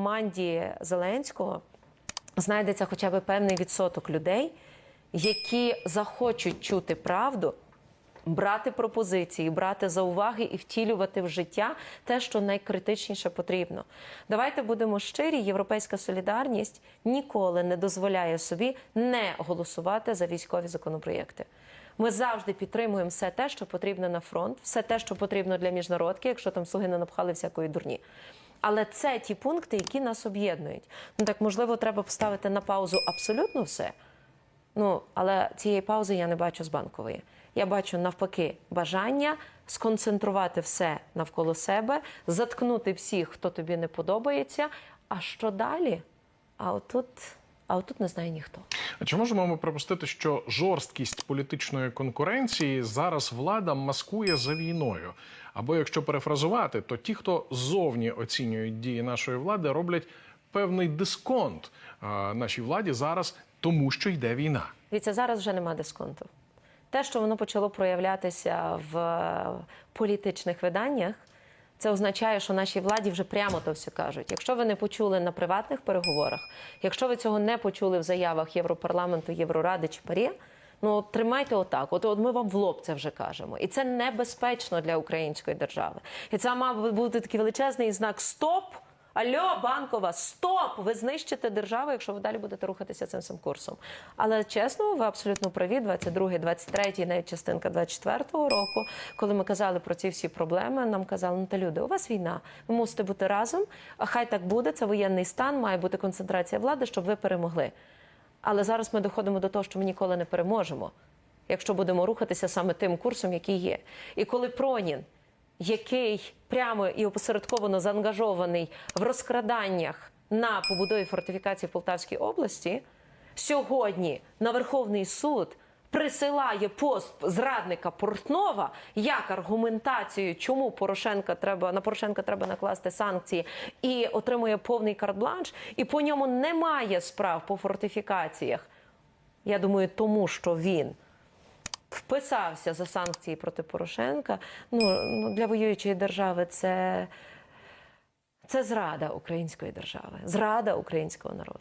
команді Зеленського знайдеться хоча б певний відсоток людей, які захочуть чути правду, брати пропозиції, брати за уваги і втілювати в життя те, що найкритичніше потрібно. Давайте будемо щирі. Європейська солідарність ніколи не дозволяє собі не голосувати за військові законопроєкти. Ми завжди підтримуємо все те, що потрібно на фронт, все те, що потрібно для міжнародки, якщо там слуги не напхали всякої дурні. Але це ті пункти, які нас об'єднують. Ну так можливо, треба поставити на паузу абсолютно все. Ну, але цієї паузи я не бачу з банкової. Я бачу навпаки бажання сконцентрувати все навколо себе, заткнути всіх, хто тобі не подобається. А що далі? А отут, а отут не знає ніхто. А чи можемо ми припустити, що жорсткість політичної конкуренції зараз влада маскує за війною? Або якщо перефразувати, то ті, хто ззовні оцінюють дії нашої влади, роблять певний дисконт а, нашій владі зараз, тому що йде війна. Дивіться, зараз вже нема дисконту. Те, що воно почало проявлятися в е, політичних виданнях, це означає, що нашій владі вже прямо то все кажуть. Якщо ви не почули на приватних переговорах, якщо ви цього не почули в заявах Європарламенту, Євроради чи ПАРЄ, ну тримайте отак. От, от ми вам в лоб це вже кажемо. І це небезпечно для української держави. І це мав би бути такий величезний знак Стоп! Альо, банкова, стоп! Ви знищите державу, якщо ви далі будете рухатися цим самим курсом. Але чесно, ви абсолютно праві. 22-й, 23-й, навіть частинка 24-го року, коли ми казали про ці всі проблеми, нам казали, ну та люди, у вас війна, ви мусите бути разом. А хай так буде. Це воєнний стан, має бути концентрація влади, щоб ви перемогли. Але зараз ми доходимо до того, що ми ніколи не переможемо, якщо будемо рухатися саме тим курсом, який є. І коли Пронін який прямо і опосередковано заангажований в розкраданнях на побудові фортифікацій в Полтавській області, сьогодні на Верховний суд присилає пост зрадника Портнова як аргументацію, чому Порошенка треба на Порошенка треба накласти санкції, і отримує повний карт-бланш, і по ньому немає справ по фортифікаціях. Я думаю, тому що він вписався за санкції проти Порошенка. Ну, ну для воюючої держави це, це зрада української держави, зрада українського народу.